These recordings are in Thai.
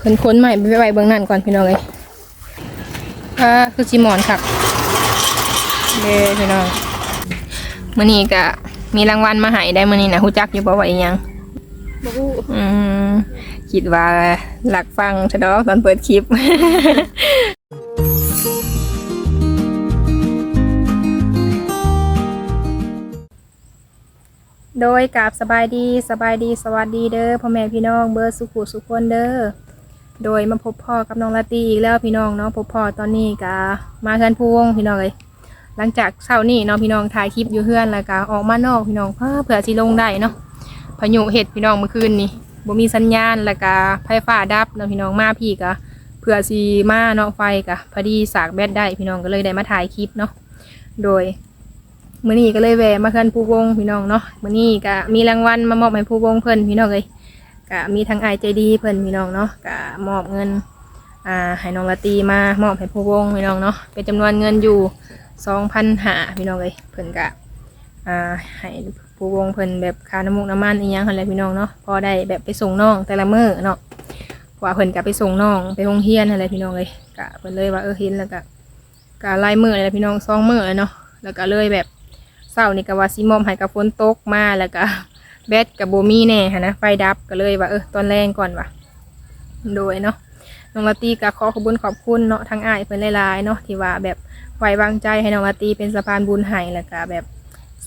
เพิ่นค้นใหม่ไปไว้เบื้องนั่นก่อนพี่น้องเลยอ่าคือจิหมอนครับเด้พี่น้องมื้อนี้ก็มีรางวัลมาให้ได้มื้อนี้นะฮู้จักอยู่บ่ว่าอีหยังบ่ฮู้อืมคิดว่าหลักฟังซะดอกตอนเปิดคลิปโดยกับสบายดีสบายดีสวัสดีเด้อพ่อแม่พี่น้องเบอร์สุขุสุขคนเด้อ โดยมาพบพ่อกับน้องลาตีอีกแล้วพี่น้องเนาะพบพ่อตอนนี้กะมาเฮือนพูวงพี่น้องเลยหลังจากเช้านี้เนาะพี่น้องถ่ายคลิปอยู่เฮือนแล้วก็ออกมานอกพี่น้องเพื่อเผื่อสิลงได้เนาะพายุเห็ดพี่น้องเมื่อคืนนี้บ่มีสัญญาณแล้วก็ไฟฟ้าดับเนาะพี่น้องมาพี่กะเผื่อสิมาเนาะไฟกะพอดีสากแบตได้พี่น้องก็เลยได้มาถ่ายคลิปเนาะโดยมื้อนี้ก็เลยแวะมาเพิ่นผู้วงพี่น้องเนาะมื้อนี้ก็มีรางวัลมามอบให้ผู้วงเพิ่นพี่น้องเลย ก็มีทั้งอใจดีเพิ่นพี่น้องเนาะก็มอบเงินอ่าให้น้องละตีมามอบให้ผู้วงพี่น้องเนาะเป็นจำนวนเงินอยู่2,500พี่น้องเลยเพิ่นก็อ่าให้ผู้วงเพิ่นแบบคาน้ำมูกน้ำมันอีหยังหั่นแหละพี่น้องเนาะพอได้แบบไปส่งน้องแต่ละมื้อเนาะเพราะว่าเพิ่นก็ไปส่งน้องไปโรงเรียนนั่นแหละพี่น้องเลยก็เพิ่นเลยว่าเออเห็นแล้วก็ก็ลายมือเลยพี่น้องสองมื้อเลยเนาะแล้วก็เลยแบบเศร้านี่ก็ว่าสิมอมให้กับฝนตกมาแล้วก็ แบตกับโบมี่แน่หั้นะไฟดับก็เลยว่าเออตอนแรงก่อนว่ะโดยเนาะน้องลาตีก็ขอขอบคุญขอบคุณเนาะทั้งอ้ายเพิ่นหลายๆเนาะที่ว่าแบบไว้วางใจให้น้องลาตีเป็นสะพานบุญให้แล้วก็แบบ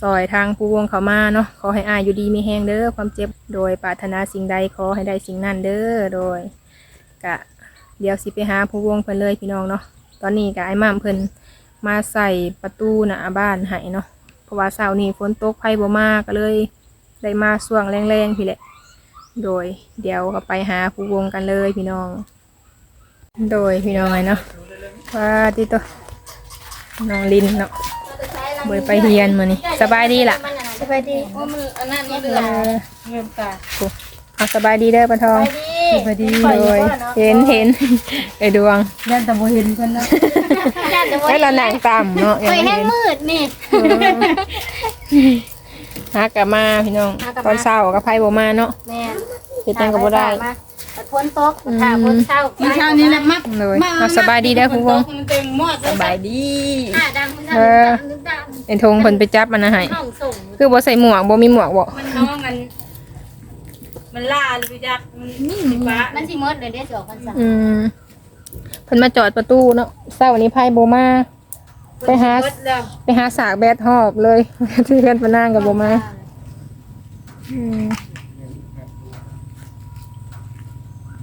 ซอยทางผู้วงเขามาเนาะขอให้อ้ายอยู่ดีมีแฮงเด้อความเจ็บโดยปรารถนาสิ่งใดขอให้ได้สิ่งนั้นเด้อโดยกะเดี๋ยวสิไปหาผู้วงเพิ่นเลยพี่น้องเนาะตอนนี้ก็ไอ้ม่ามเพิ่นมาใส่ประตูหน้าบ้านให้เนาะเพราะว่าเสาร์นี้ฝนตกไฟบ่มากก็เลย ได้มาช่วงแรงๆพี่แหละ โดยเดี๋ยวก็ไปหาผู้วงกันเลยพี่น้อง โดยพี่น้องไงเนาะว่าที่ตัวน้องลินเนาะบไปเฮียนมื้อนี้สบายดีล่ะสบายดีโอ้มันอันนั้นมันเดืเออดอเงินกาเอาสบายดีเด้อปะทองสบายดีโดยเห็นเห็นไอ้ดวงยันแต่บ่เห็นกันนะยันแต่บ่แล้วเรานั่งต่ำเนาะไปยังไม่แห้งเห็นมืดนี่ หากลับมาพี่น้องหากลับมา ตอนเช้ากับไพ่บ่มาเนาะแม่เฮ็ดจังก็บ่ได้แต่ฝนตกถ้าฝนเช้าเมื่อเช้านี้แหละมักเลยเอาสบายดีเด้อผู้วงมันเต็มหม้อสบายดี อ่าดังมันดังเออดังดังไอ้ทงเพิ่นไปจับมันนะให้ห้องส่งคือบ่ใส่หมวกบ่มีหมวกบ่มันน้องมันมันล่าหรือไปจักมันสิฟ้ามันสิหมดเลยได้สองพันสามอืมเพิ่นมาจอดประตูเนาะเช้านี้ไพ่บ่มา ไปหา เบิดแล้วไปหาสากแบดหอบเลย ที่เพื่อนปะนางกับบ่มาอืม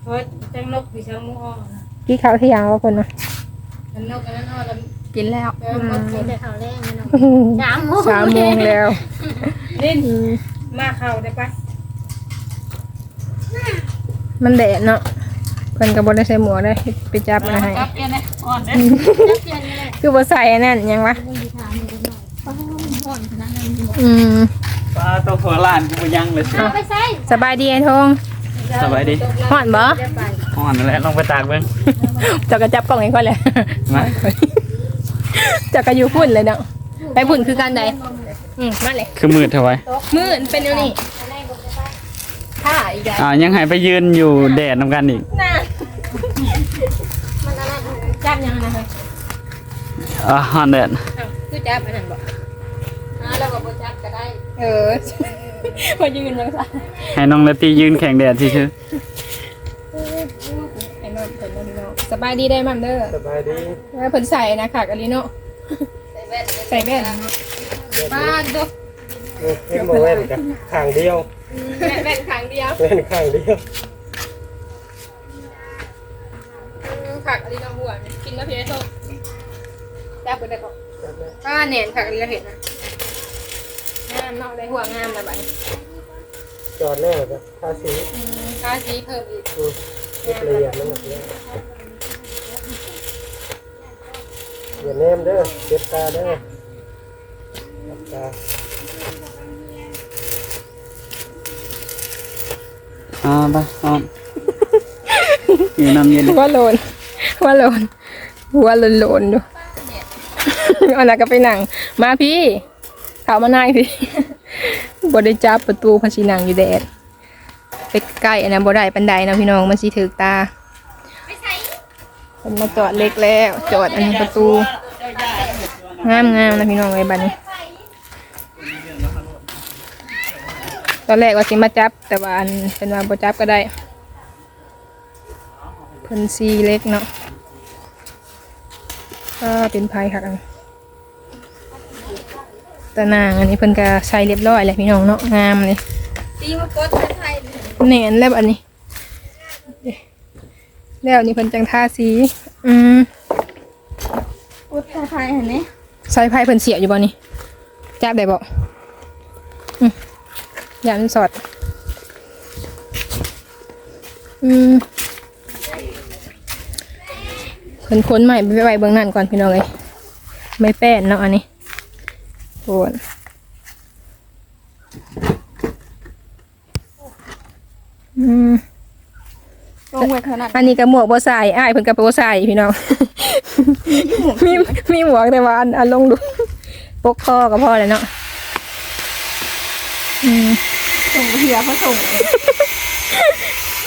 เพราะจังนกที่ช่างมูอ้อนะกี่ข้าวที่ยังว่าเพิ่นน่ะจังนกอันนั้นอ้อแล้วกินแล้วแปลว่ามันเห็นแต่เขาแรงมันเนาะสามโมงสามโมงแล้วลิ้นอืมมาเข้าได้ปะมันแดดเนาะเพิ่นก็บ่ได้ใส่หมวกได้ไปจับมันให้จับเอียนเลยอ่อนเด้จับเทียนนี่แหละคือบ่ใส่อันนั้นหยังวะมันมีทางอยู่หน่อยป้าห่อนขนาดนั้นอยู่อืมปลาตัวหัวล้านกูบ่ยังเลยสิเอาไปใส่สบายดีไอ้ทงสบายดีฮ้อนบ่ได้ไปห่อนนั่นแหละลองไปตากเบิ่งเจ้าก็จับกล้องให้ค่อยเลยมาเจ้าก็อยู่พุ่นเลยเนาะไปพุ่นคือกันใดอืมมาเลยคือมืดเท่าไว้มื้อเป็นอยู่นี่ถ้าอีกแล้วอ่ายังให้ไปยืนอยู่แดดนำกันอีกน่ะมันอะไร จับยังนะเฮ้ยอ่าฮ้อนแดดอ้าวคือจับอันนั้นบ่อ่าแล้วก็บ่จับก็ได้ เออมายืนยังซะให้น้องละตียืนแข่งแดดซื่อไอ้นอนเพิ่นบ่ดีเนาะสบายดีได้มั่มเด้อสบายดีว่าเพิ่นใส่นะค่ะกะลิเนาะใส่แว่นใส่แว่นป้าดกเอ็มโมเว่นกับข้างเดียวแว่นแว่นข้างเดียวเว่นข้างเดียวค่ะกะลิเนาะหัวเนี่ย กินแล้วเพียโตจับเพิ่นได้บ่ป้าแหน่นค่ะกะลิเราเห็นนะงามเนาะได้หัวงามแล้วบัดนี้จอดแน่กับภาษีอืมค่าสีเพิ่มอีกอืมเรียบละเอียดนั่นหมดเลยอย่าแนมเด้อเจ็บตาเด้อจับตาๆอ่าไปอ่อนอยู่น้ำเย็นหัวโลนหัวโลน หัวโลนโลนๆดูอันนั้นก็ไปนั่ง มาพี่เขามานายพี่บ่ได้จับประตูพาชินังอยู่แดดไปใกล้อันนั้นบ่ได้ปันไดนะพี่น้องมันสิถึกตาเป็นมาจอดเล็กแล้ว จอดอันนี้ประตูงามงามนะพี่น้องไอ้ยบัดนี้ ตอนแรกว่าสิมาจับ แต่ว่าอันเป็นว่าบ่จับก็ได้เพิ่นซีเล็กเนาะ ก็เป็นภัยค่ะอันตะนางอันนี้เพิ่นก็ใช้เรียบร้อยแล้วพี่น้องเนาะงามเลยตีมากดไทยแหนนแล้วอันนี้ แล้วอันนี้เพิ่นจังทาสีอืมกดไทยเห็นไหมสายไฟเพิ่นเสียอยู่บ่นี่จับได้บ่อืมอย่ามันสอดอืม เพิ่นค้นใหม่ไปไว้เบื้องนั้นก่อนพี่น้องเอ้ยไม่แป้นเนาะอันนี้โอนอืมลงไว้ขนาดอันนี้ก็หมวกบ่ใส่อ้ายเพิ่นก็บ่ใส่พี่น้องมีมีหมวกแต่ว่าอันอันลงดูปกคอก็พอแล้วเนาะอืมส่งเหียเขาส่ง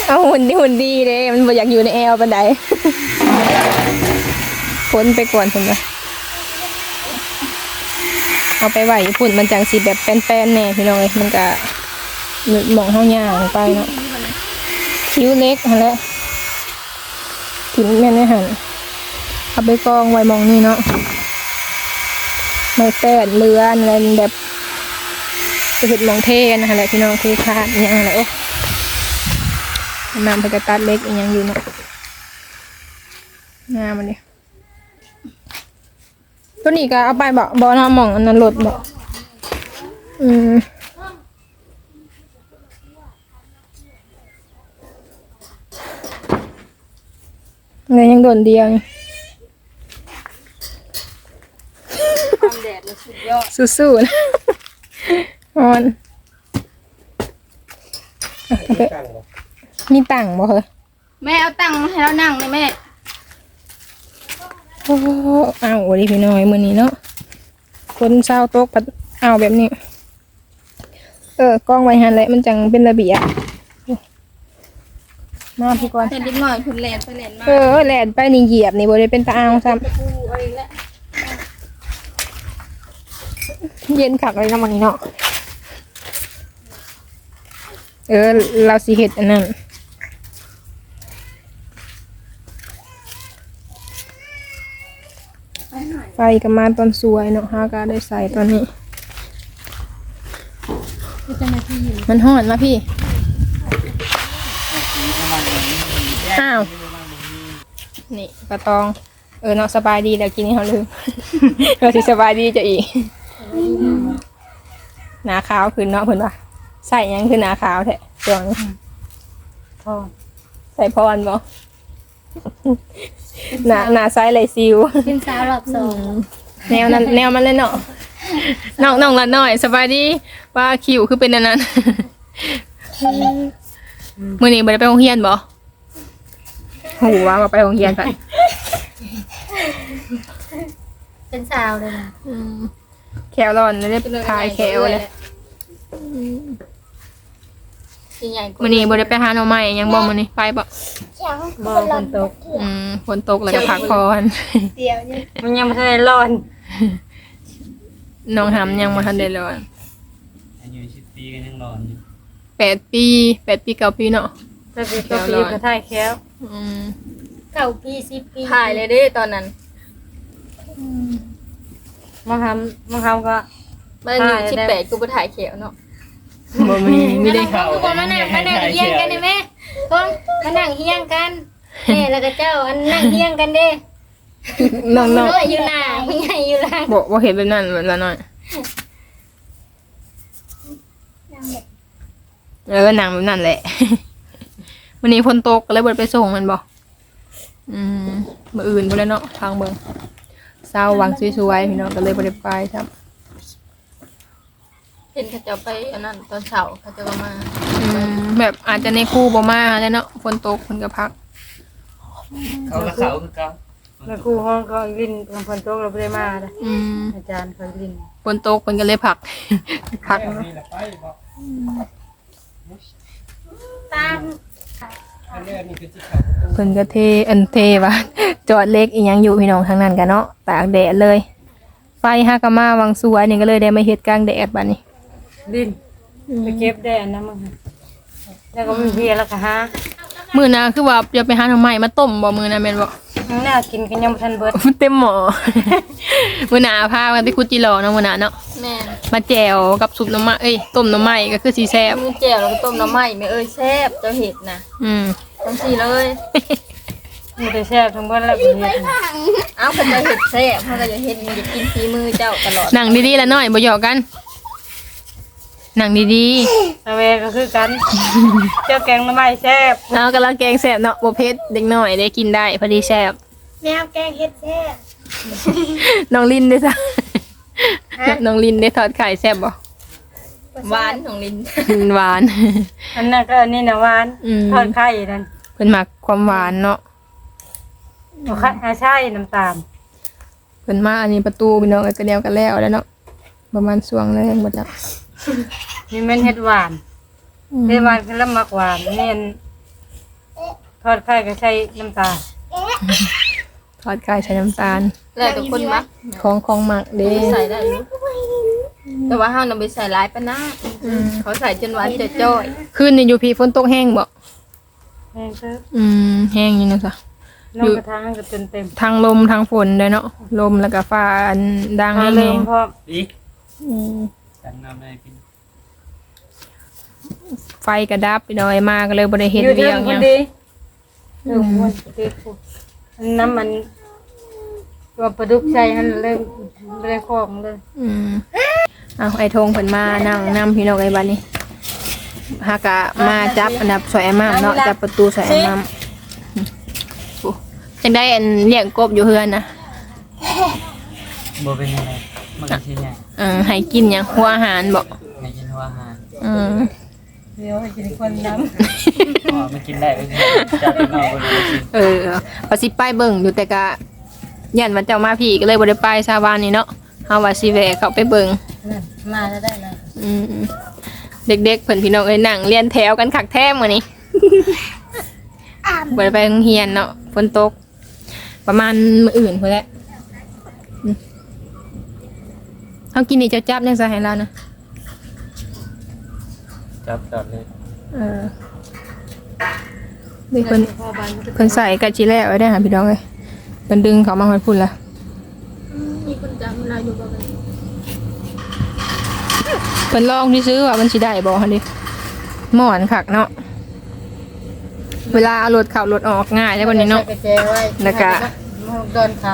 เอาหุ่นดีหุ่นดีเด้มันบ่อยากอยู่ในแอลปานใด พ้นไปก่อนเพิ่นว่าเอาไปไหวญี่ปุ่นมันจังสิแบบแป้นๆแน่พี่น้องเอ้ยมันก็หมองเฮาหย่างไปเนาะคิ้วเล็กหั่นและถึงแม่นได้หันเอาไปกองไว้มองนี่เนาะไม่แป้นเลือนอะไรแบบจะเห็ดมองเทกันนะคะแหละพี่น้องเทคาดอหยังไรโอ้นำไปกระตัดเล็กอหยังอยู่เนาะ งามมันดิตัวนี้ก็เอาไปบอกบอน้ำหมองอันนั้นรถบอกอืมเงินยังโดนเดียวนี่ความแดดมันสุดยอดสู้ๆนะออนอะเอาไปตั้งบ่มีตังค์บ่เหรอแม่เอาตังค์มาให้เรานั่งเลยแม่ โอ้อ้าวโอ้ดิพี่น้อยมื้อนี้เนาะคนเศร้าตกปัดอ้าวแบบนี้ เออกล้องไว้หันแหละมันจังเป็นระเบียบมาพี่ก่อนเห็นนิดหน่อยคุณแลนไปแลนมาเออแล่นไปนี่เหยียบนี่บ่ได้เป็นตาอ้าวซ้ตะปูเอาอีกแล้วำเย็นคักเลยเนาะมื้อนี้เนาะเออ เราสิเฮ็ดอันนั้นไฟ ก็มาตอนสวยเนาะฮาก็ได้ใส่ตอนนี้ มันห่อนนะพี่ อ้าว นี่ปลาตอง เออเนาะสบายดีแล้วกินนี่เขาลืม เราสิสบายดีจะอีก หนาขาวขึ้นเนาะเพิ่อนว่าใส่ยังคือหนาขาวแท้จวงใส่พรบ่ หนาหนาไซส์ไหลซิว เป็นสาวรอบสองแนวนั้นแนวมันเลยเนาะน้องน้องละหน่อยสบายดีว่าคิวคือเป็นอันนั้นมื้อนี้บ่ได้ไปโรงเรียนบ่หูว่าบ่ไปโรงเรียนกันเป็นสาวเลยนะแขวร้อนเลยได้ทายแขวเลย สีใหญ่กว่ามื้อนี้บ่ได้ไปหาหน่อไม้หยังบ่มื้อนี้ไปบ่บ่ฝนตกอืมฝนตกแล้วก็พักผ่อนเดียวนี่มันยังไม่ทันได้ร้อนน้องหำยังบ่ทันได้ร้อนอายุสิบปีก็ยังรอนอยู่แปดปีแปดปีเก้าปีเนาะแต่ปีก็ปีก็ถ่ายแค้วอืมเก้าปีสิบปีถ่ายเลยเด้ตอนนั้นมาทำมาทำก็มันอยู่สิบแปดกูไปถ่ายเขียวเนาะ บ่มีมีได้เข้าทุกคนมานั่งมานั่งเฮียงกันได้ไหมคนมานั่งเฮียงกันแม่แล้วก็เจ้าอันนั่งเฮียงกันเด้น้องน้องน้อยอยู่หน้าผู้ใหญ่อยู่หลังบ่บ่เห็นแบบนั้นละหน่อยเออหนังแบบนั้นแหละวันนี้ฝนตกก็เลยบ่ได้ไปส่งมันบ่อืมมื้ออื่นพุ่นแหล้วเนาะทางเบิ่งเศร้าวังสวยๆพี่น้องก็เลยบ่ได้ไปครับ เห็นเขาจะไปอันนั้นตอนเช้าเขาจะมาอืมแบบอาจจะในครู่บ่มาแล้วเนาะฝนตกเพิ่นก็พัก เขาก็เขาคือเขาแล้วครูห้องก็ลินฝนตกเราไม่ได้มาเลยอืมอาจารย์เขาลินฝนตกเพิ่นก็เลยพัก พักนี่แหละไปบ่ตามอันนี้อันนี้คือที่เขาเพิ่นก็เทอันเทว่า จอดเล็กอีหยังอยู่พี่น้องทางนั้นกันเนาะตากแดดเลย ไฟฮากามาวังสวยนี่ก็เลยได้มาเฮ็ดกลางแดดบัดนี้ ดินไปเก็บได้อันนั้นมั้งแล้วก็มีเพียแล้วก็หามื้อหน้าคือว่าจะไปหาหน่อไม้มาต้มบ่มื้อหน้าแม่นบ่น่ากินกันยังบ่ทันเบิดเต็มหม้อมื้อหน้าพากันไปคุดจิโร่เนาะมื้อหน้าเนาะแม่นมาแจ่วกับซุปหน่อไม้เอ้ยต้มหน่อไม้ก็คือสิแซ่บมีแจ่วแล้วก็ต้มน้ำไหม้แม่เอ้ยแซ่บเจ้าเห็ดนะอืมจังซี่เลยมีแต่แซ่บทั้งเบิดแล้วก็เฮ็ดเอ้าก็จะเห็ดแซ่บเฮาก็จะเฮ็ดมันจะกินฝีมือเจ้าตลอดนั่งดีๆแล้วน้อยบ่หยอกกัน นั่งดีตะเวก็คือกัน เจ้าแกงหน่อไม้แซ่บๆเอากำลังแกงแซ่บเนาะบ่เผ็ดเด็กน้อยได้กินได้พอดีแซ่บแนวแกงเฮ็ดแซ่บน้องลินได้ซะน้องลินได้ทอดไข่แซ่บบ่หวานของลินหวาน อันนั้นก็อันนี้น่ะหวานอืม ทอดไข่นั่นเพิ่นมักความหวานเนาะบ่ค่ะอาใช่น้ำตาลเพิ่นมาอันนี้ประตูพี่น้องเอ้ยก็เดียวกันแล้วแล้วเนาะประมาณช่วงแรกบ่จัก นี่แม่นเฮ็ดหวานอืมเฮ็ดหวานคือละมักหวานนี่อันทอดไข่ก็ใช้น้ำตาลทอดไข่ใส่น้ำตาล แล้วแต่คนมักของของหมักเด้ใส่ได้อยู่แต่ว่าเฮานำไปใส่หลายปานนะอืมเขาใส่จนหวานจะจ้อยคืนนี้อยู่พี่ฝนตกแห้งบ่แม่นเด้ออืมแห้งอยู่เนาะซะน้ำกระทะก็จนเต็มทางลมทางฝนเด้อเนาะลมแล้วก็ฟ้าอันดังหาแห้เริ่มงพร้อมดีๆอืมจังน้ำได้กิน ไฟกระดับไปหน่อยมาก็เลยบ่ได้เฮ็ดอยู่เวีเทิยงงหคยันงดีเริ่มวนติดปุ๊บน้ำมันตัวปลาดุกใส่หันเริ่มเริ่มคองเลยอืมเอาไอ้ธงเพิ่นมานั่งนํพี่น้องไอ้บัดนี้หากะมาจับอันดับสวยมากเนาะจับประตูสวยมากโอ้จังได้อันเลี้ยงกบอยู่เฮือนนะบ่เป็นยังไงมันก็สิไงเออให้กินหยังหัวอาหารบ่ให้กินหัวอาหารอืม เดี๋ยวให้กินคนน้อ๋อมันกินได้ก็คือจับไปนอกบ่ได้กินเออเอาสิไปเบิ่งอยู่แต่กะยันว่าเจ้ามาพี่ก็เลยบ่ได้ไปชาวบ้านนี่เนาะเฮาว่าสิแวะเข้าไปเบิ่งำนั่นมาแล้วได้แล้วอืมเด็กๆเพิ่นพี่น้องเอ้ยนั่งเรียนแถวกันคักแท้มื้อนี้ บ่ได้ไปโรงเรียนเนาะฝนตก ประมาณมื้ออื่นพุ่นแหละอืมเฮากินนี่เจ้าจับยังซะให้เรานะ จับจอดเลยเออนี่เพิ่นเพิ่นใส่กะจิแล้วไว้ได้อหาพี่น้องเอ้ยเพิ่นดึงเขามาฮอดพุ่นละมีคนจำเราอยู่บ่กันเพิ่นลองที่ซื้อว่ามันสิได้บ่หั่นดิหมอนคักเนาะเวลาเอารถเข้ารถออกง่ายได้บ่นี้เนาะ ใส่กระแจไว้แล้วก็มาโดนเขา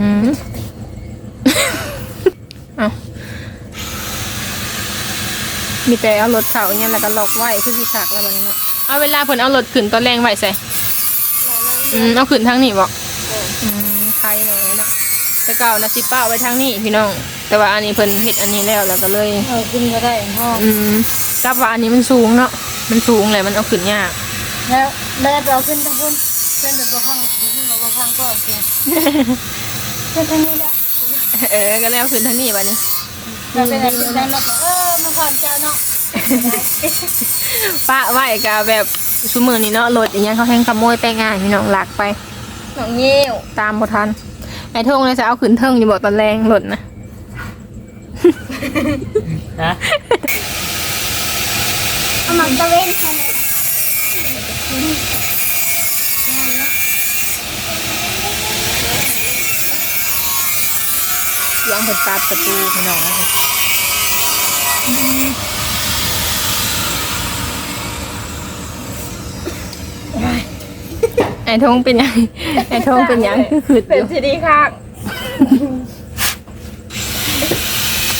อืมเอา มีแต่เอารถเข่าเนี่ยแล้วก็ล็อกไว้คือสิขักแล้วมันเนาะเอาเวลาเพิ่นเอารถขึ้นตอนแรงไว้ใส่อืมเอาขึ้นทางนี้บ่อืมใครหน่อยเนาะแต่เก่านะสิป้าไว้ทางนี้พี่น้อง แต่ว่าอันนี้เพิ่นเฮ็ดอันนี้แล้วแล้วก็เลยเอาขึ้นก็ได้ห้องอืมกับว่าอันนี้มันสูงเนาะมันสูงเลยมันเอาขึ้นยากแล้วแล้วเราขึ้นทั้งขึ้นขึ้นแต่ตัวข้างหลังขึ้นเราข้างก็โอเคขึ้นทางนี้แหละเออก็แล้วขึ้นทางนี้บัดนี้ เราเป็นอะไรขึ้นทางนั้นก็เออมาผ่อนเจ้าเนาะป้าไว้ก็แบบซุมือนี้เนาะรถอย่างเงี้ยเขาแห้งขโมยไปง่ายพี่น้องหลักไปน้องเงี้ยวตามบ่ทันไอ้ทงเลยจะเอาขึ้นเทิงอยู่บ่ตอนแรงหล่นนะฮะเอามันตะเวนให้เลยยังเพิ่นตัดประตูพี่น้องนะคะไอ้ทงเป็นยังไอ้ทงเป็นยังคือขึ้นอเป็นยู่ที่ดีค่ะ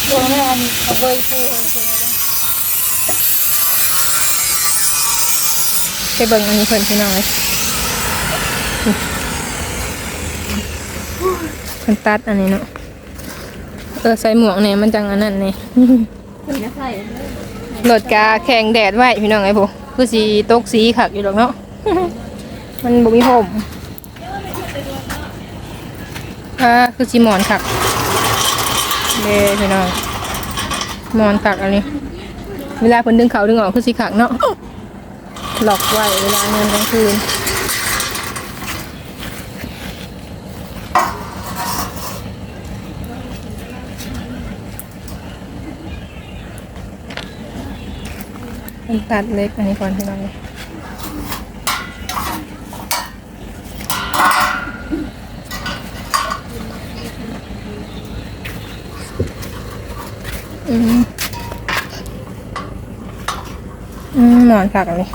ตรงนั้นเอาไปพูดไปเบิ่งอันนี้เพิ่นพี่น้องเลยเพิ่นตัดอันนี้เนาะ เออใส่หมวกเนี่ยมันจังอันนั้นนี่คุณจะใส่รถกาแข่งแดดไว้พี่น้องไอ้พวกคือสีตกสีขักอยู่ดอกเนาะ มันบุมีผมอ่าคือสีหมอนขักเด้พี่น้องหมอนขักอันนี้ เวลาเพิ่นดึงเขาดึงออกคือสีขักเนาะหลอกไว้เวลาเงินกลางคืน ตัดเล็กอันนี้ก่อนพี่น้องเลยอืม อืมหมอนผักอันนี้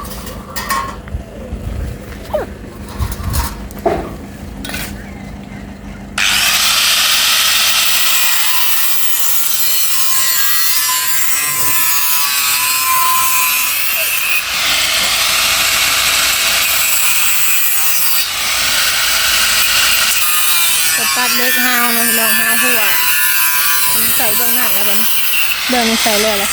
สตัดเล็กฮาวเนาะพี่น้องฮาวหัวใส่เบื้องนั่นแล้วมันเบื้องนี้ ใส่เลยแหละ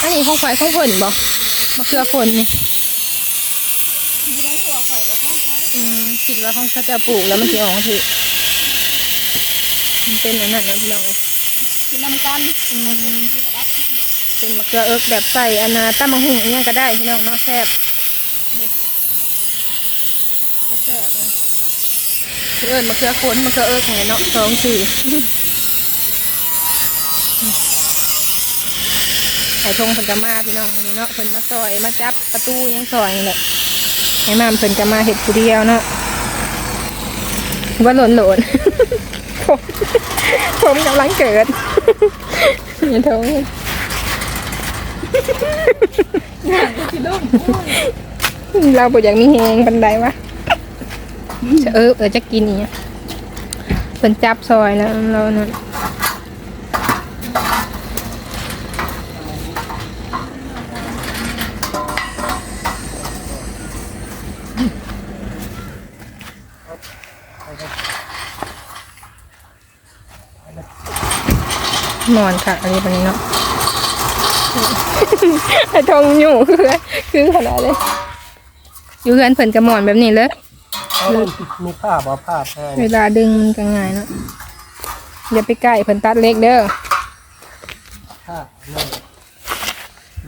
อันนี้ของข่อยของผลบ่มะเขือผลนี่อืมคิดว่าของเขาจะปลูกแล้วมันจะออกมาถือมันเป็นอันนั้นนะพี่น้องกินน้ำกันเป็นมะเขือเอิกแบบใส่อันนาตั้มมะหุ่งอหยังก็ได้พี่น้องเนาะแซ่บ แซ่บเลยเอิญมะเขือคนมะเขือเอิกไงเนาะสองสี่ไข่ทงเพิ่นกมาพี่น้องคนนี้เนาะเพิ่นมาซอยมาจับประตูยังซอยนี่แหละให้มามเพิ่นกมาเห็ดผู้เดียวเนาะว่าหล่นหล่นผมผมกำลังเกิดอย่าทง เราบอกอยากมีแหงบันไดวะเออเออจะกินอีกเป็นจับซอยแล้วเรานั่นนอนค่ะอันนี้เป็นนี้เนาะไอ้ทองอยู่คือคือขนาดเลย อยู่เพื่อนเพิ่นกระหมอนแบบนี้เลยเอามีผ้าบ่ผ้าแพงเวลาดึงมันก็ง่ายเนาะอย่าไปใกล้เพิ่นตัดเล็กเด้อผ้านั่น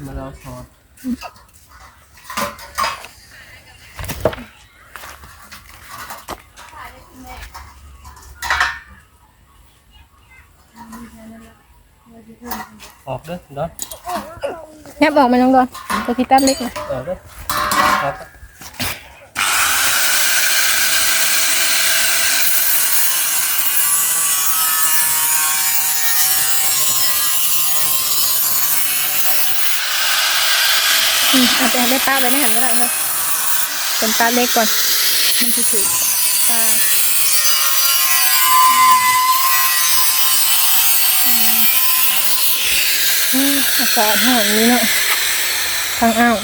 มาแล้วซอสออกเด้อดอนแนบออกมาน้องดอนตัวที่ตัดเล็กนะออกเด้อ ออกอืมเอาได้ป้าไว้ในหันก็ได้ค่ะเป็นตัดเล็กก่อนมันจะถือตาอากาศหอนนี้เนาะทางอ้าว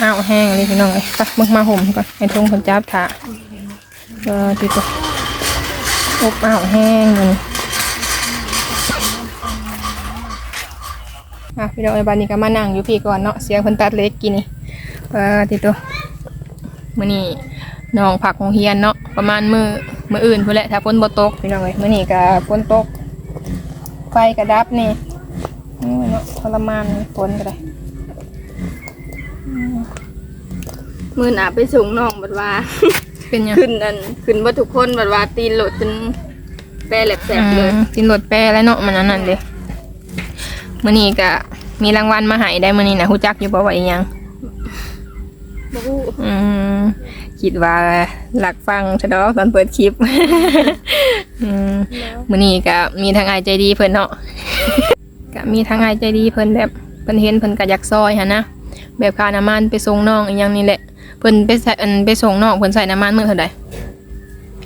อ้าวแห้งเลยพี่น้องเอ้ยไปมึกมาห่มก่อนให้ทงคนจับถาเออดีกว่าอบอ้าวแห้งมัน อะพี่น้องไอ้บานนี้ก็มานั่งอยู่พี่ก่อนเนาะเสียงคนตัดเล็กกินนี่เออดีตัวมื้อนี้น้องผักของเฮียนเนาะประมาณมือมืออื่นพุ่นแหละถ้าฝนบ่ตกพี่น้องเอ้ยมื้อนี้ก็ฝนตก ไฟกระดับนี่นี่เนาะทรมานฝนก็ได้มือหนาไปส่งน้องบัดว่าเป็นยังขึ้นอันขึ้นว่าทุกคนบัดว่าตีนโหลดจนแปรแหลบแสบเลยอืมกินรถแปรแล้วเนาะมันอันนั้นเด้ มื้อนี้ก็มีรางวัลมาให้ได้มื้อนี้นะฮู้จักอยู่บ่ว่าอีหยังบ่ฮู้อืมคิดว่าหลักฟังซะดอกตอนเปิดคลิป อืมมื้อนี้ก็มีทางอายใจดีเพิ่นเนาะ ก็มีทางอายใจดีเพิ่นแบบเพิ่นเห็นเพิ่นก็อยากซอยหั่นนะ แบบค่าน้ำมันไปส่งน้องอีหยังนี่แหละ เพิ่นไปใส่อันไปส่งน้องเพิ่นใส่น้ำมันมื้อเท่าใด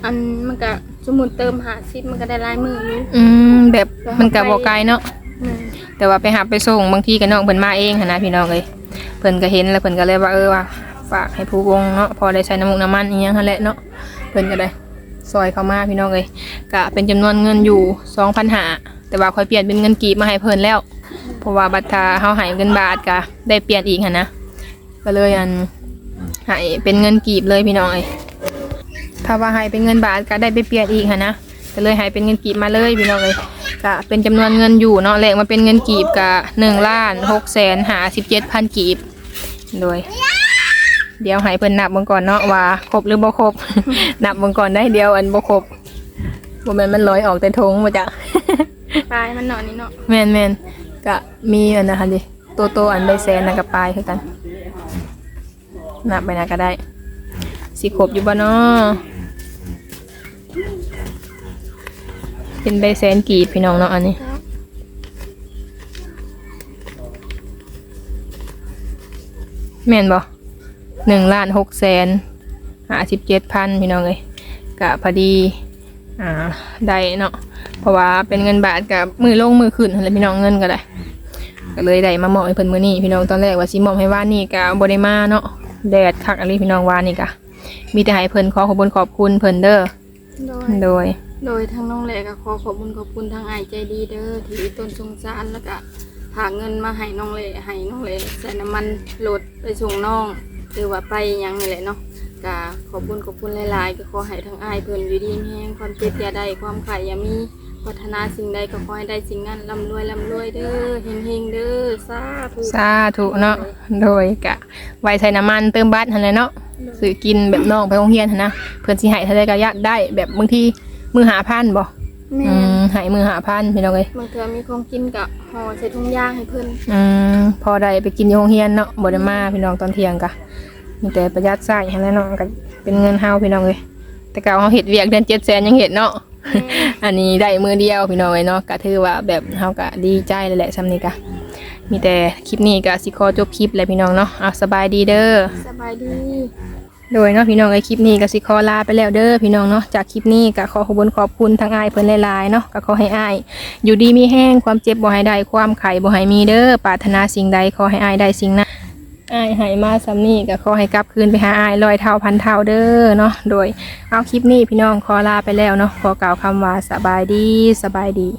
อันมันก็สมมุติเติมหาซิมันก็ได้หลายมืออยู่อืมแบบมันก็บ่ไกลเนาะ แต่ว่าไปหาไปส่งบางทีก็น้องเพิ่นมาเองหันนะพี่น้องเอ้ยเพิ่นก็เห็นแล้วเพิ่นก็เลยว่าเออว่าฝากให้ผู้วงเนาะพอได้ใช้น้ำมูกน้ำมันอีหยังหั่นแหละเนาะเพิ่นก็ได้ซอยเข้ามาพี่น้องเอ้ยก็เป็นจำนวนเงินอยู่2,500แต่ว่าค่อยเปลี่ยนเป็นเงินกีบมาให้เพิ่นแล้ว เพราะว่าบัตรถ้าเฮาให้เงินบาทก็ได้เปลี่ยนอีกหั่นนะก็เลยอันให้เป็นเงินกีบเลยพี่น้องเอ้ยถ้าว่าให้เป็นเงินบาทก็ได้ไปเปลี่ยนอีกหั้นนะ ก็เลยให้เป็นเงินกีบมาเลยพี่น้องเลยก็เป็นจำนวนเงินอยู่เนาะแลกมาเป็นเงินกีบก็หนึ่งล้านหกแสนหาสิบเจ็ดพันกีบโดย เดี๋ยวให้เพิ่นนับเบิ่งก่อนเนาะว่าครบหรือบ่ครบ นับเบิ่งก่อนได้เดียวอันบ่ครบบ่แม่นมันลอยออกแต่ทงบ่จ้ะปลายมันหน่อยนี่เนาะแม่นแม่นก็มีอันนะคะดิโตโตอันใบแสนนะกับปลายคือกันนับไปนะก็ได้สิครบอยู่บ่เนาะ เป็นใบแสนกีบพี่น้องเนาะอันนี้แม่นบ่หนึ่งล้านหกแสนห้าสิบเจ็ดพันพี่น้องเลยกะพอดีอ่าได้เนาะเพราะว่าเป็นเงินบาทกับมือลงมือขึ้นอะไรพี่น้องเงินก็ได้ก็เลยได้มามอบให้เพิ่นมื้อนี้พี่น้องตอนแรกว่าสิมอบให้ว่านนี่ก็บ่ได้มาเนาะแดดคักอะไรพี่น้องว่านนี่ก็มีแต่ให้เพิ่นขอขอบคุณขอบคุณเพิ่นเด้อโดย โดยโดยทางน้องแหลก็ขอขอบคุณขอบคุณทางอายใจดีเด้อที่ต้นสงสารแล้วก็หาเงินมาให้น้องแหลให้น้องแหลใส่น้ำมันรถไปส่งน้องหรือว่าไปยังนี่แหละเนาะก็ขอบคุณขอบคุณหลายๆ ก็ขอให้ทางอายเพิ่นอยู่ดีมีแห้งความเจ็บอย่าได้ความไข่อย่ามีพัฒนาสิ่งใดก็ขอให้ได้สิ่งนั้นร่ำรวยร่ำรวยเด้อเฮงๆเด้อสาธุสาธุเนาะโดยกะไว้ใส่น้ำมันเติมบัตรหันแหละเนาะซื้อกินแบบน้องไปโรงเรียนหันนะเพิ่อนสิให้เท่าใดก็ยากได้แบบบางที มือหาพันบ่แม่อืมให้มือหาพันพี่น้องเอ้ยบางเทื่อมีของกินก็ห่อใส่ถุงยางให้เพิ่นอืมพอได้ไปกินอยู่โรงเรียนเนาะบ่ได้มาพี่น้องตอนเที่ยงกะมีแต่ประหยัดใช้หั่นแหละเนาะก็เป็นเงินเฮาพี่น้องเอ้ยแต่เก่าเฮาเฮ็ดเวียกเดือน700,000ยังเฮ็ดเนาะอันนี้ได้มือเดียวพี่น้องเอ้ยเนาะก็ถือว่าแบบเฮาก็ดีใจเลยแหละซำนี้กะมีแต่คลิปนี้ก็สิขอจบคลิปแล้วพี่น้องเนาะอะสบายดีเด้อ สบายดี โดยเนาะพี่น้องไอคลิปนี้ก็สิขอลาไปแล้วเด้อพี่น้องเนาะจากคลิปนี้ก็ขอขอบคุณขอบคุณทางอายเพิ่นหลายๆเนาะก็ขอให้อาย อยู่ดีมีแห้งความเจ็บบ่ให้ได้ความไข่บ่ให้มีเด้อปรารถนาสิ่งใดขอให้อายได้สิ่งนั้นอายให้มาซ้ำนี้ก็ขอให้กลับคืนไปหาอายร้อยเท่าพันเท่าเด้อเนาะโดยเอาคลิปนี้พี่น้องขอลาไปแล้วเนาะขอกล่าวคำว่าสบายดีสบายดี